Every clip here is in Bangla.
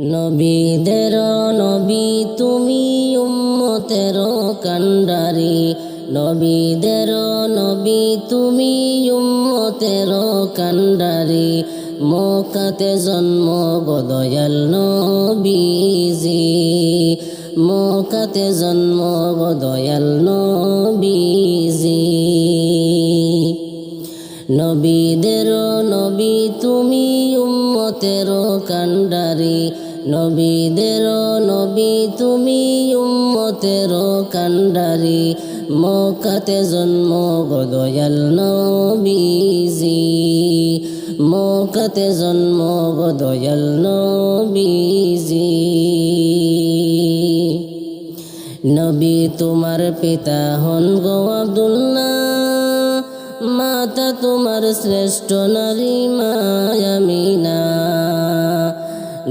নবীদের নবী তুমি উম্মতের কান্ডারি নবীদের নবী তুমি উম্মতের কান্ডারি মোকাতে জন্ম বদয়াল নবীজি। মোকাতে জন্ম বদয়াল নবীজি। নবীদের নবী তুমি উম্মতের কান্ডারি নবীদের নবী, তুমি উম্মতের কান্ডারি। মকাতে জন্ম গদয়াল নবীজি। মকাতে জন্ম গদয়াল নবীজি। নবী তোমার পিতা হন গো আব্দুল্লাহ, মাতা তোমার শ্রেষ্ঠ নারী মায়ামিনা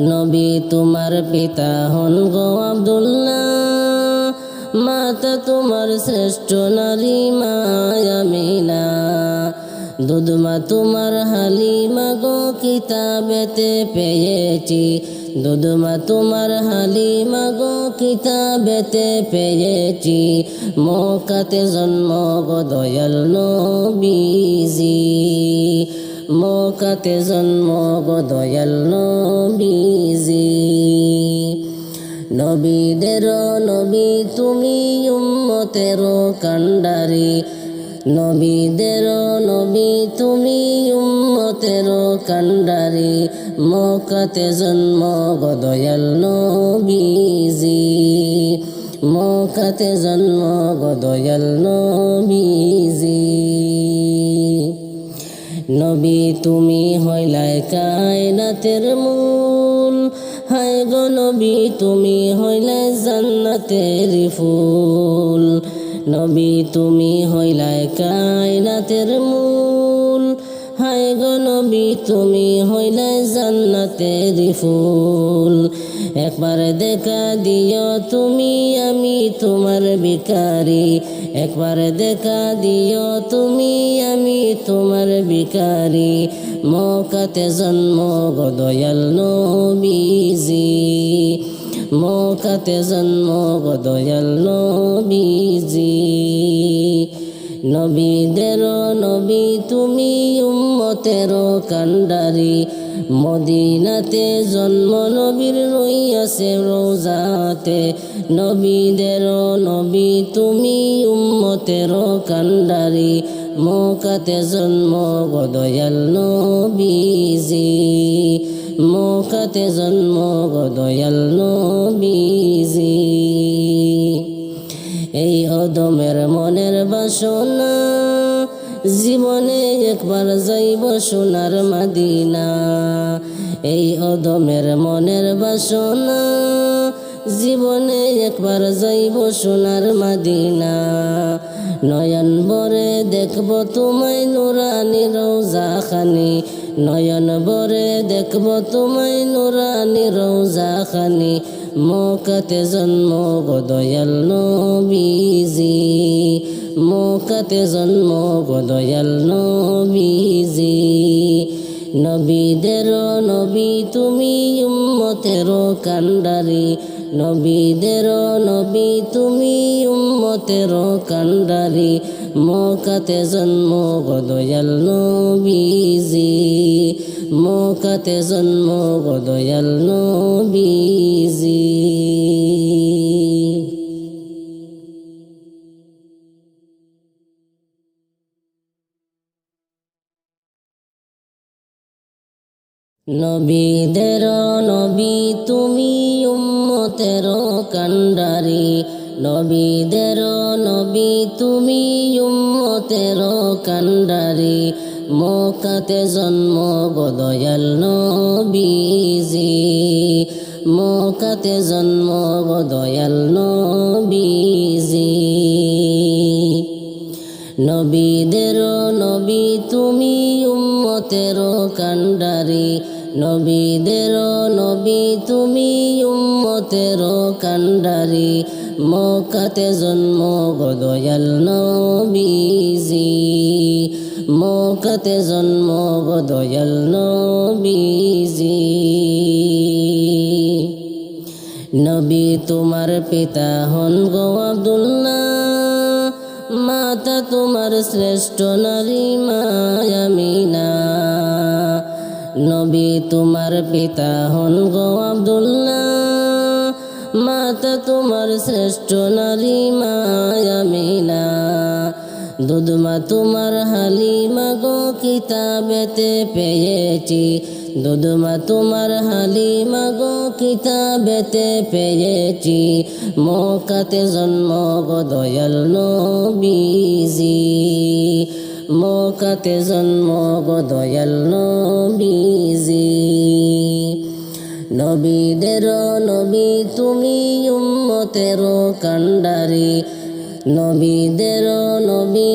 নবী তোমার পিতা হন গো আব্দুল্লাহ। মাতা তোমার শ্রেষ্ঠ নারী মায়ামিনা দুধমা তোমার হালিমা গো কিতাবেতে পেয়েছি। দুধমা তোমার হালিমা গো কিতাবেতে পেয়েছি। মোকাতে জন্ম গো দয়াল নবীজি। মোকাতে জন্ম গো দয়াল নবীজি। নবীদের নবী তুমি উম্মতের কান্ডারি নবীদের নবী তুমি উম্মতের কান্ডারি মকাতে জন্ম গদয়াল নবীজি। মকাতে জন্ম গদয়াল নবীজি। নবী, তুমি হইলাই কায়নাতের মূল। হায় গো নবী, তুমি হইলে জান্নাতের ফুল। নবী, তুমি হইলাই কায়নাতের মূল। হায় গো নবী, তুমি হইলে জান্নাতের ফুল। একবার দেখা দিও তুমি, আমি তোমার বিকারি একবার দেখা দিও তুমি, আমি তোমার বিকারি মকাতে জন্ম গদয়াল নবীজি। মকাতে জন্ম গদয়াল নবীজি। নবীদের নবী, তুমি উম্মতের কান্ডারি মদিনাতে জন্ম নবীর রইয়াছে রোজাতে নবীদের নবী, তুমি উম্মতের কান্ডারি। মোকাতে জন্ম গদয়াল নবীজি। মোকাতে জন্ম গদয়াল নবীজি। এই অদমের মনের বাসনা জীবনে একবার যাইব সোনার মাদিনা। এই অদমের মনের বাসনা, জীবনে একবার যাইব সোনার মাদিনা। নয়ন বরে দেখব তোমায় নুরানি রৌজা খানি নয়ন বরে দেখব তোমায় নুরানি রৌজা খানি মোকাতে জন্ম গদয়াল নবীজি। মোকাতে জন্ম গদয়াল নবীজি। নবীদের নবী তুমি উম্মতের কান্ডারি নবীদের নবী তুমি উম্মতের কান্ডারি মোকাতে জন্ম গদয়াল নবীজি। মোকাতে জন্ম গদয়াল নবীজি। নবীদের নবী তুমি উম্মতের কান্ডারি নবীদের নবী তুমি উম্মতের কান্ডারি মোকাতে জন্ম বদয়াল নবীজি। মোকাতে জন্ম বদয়াল নবীজি। নবীদের নবী তুমি উম্মতের কান্ডারি নবীদের নবী, তুমি উম্মতের কান্ডারি মকাতে জন্ম গদয়াল নবীজি। মকাতে জন্ম গদয়াল নবীজি। নবী তোমার পিতা হন গো আব্দুল্লাহ, মাতা তোমার শ্রেষ্ঠ নারী মায়ামিনা নবী তোমার পিতা হন গো আব্দুল্লাহ। মাতা তোমার শ্রেষ্ঠ নারী মায়ামিনা দুধমা তোমার হালিমা গো কিতাবেতে পেয়েছি। দুধমা তোমার হালিমা গো কিতাবেতে পেয়েছি। মকাতে জন্ম গো দয়াল নবীজি। মকাতে জন্ম গদয়াল দয়াল নবীজি। নবীদের নবী তুমি উম্মতের কান্ডারি নবীদের নবী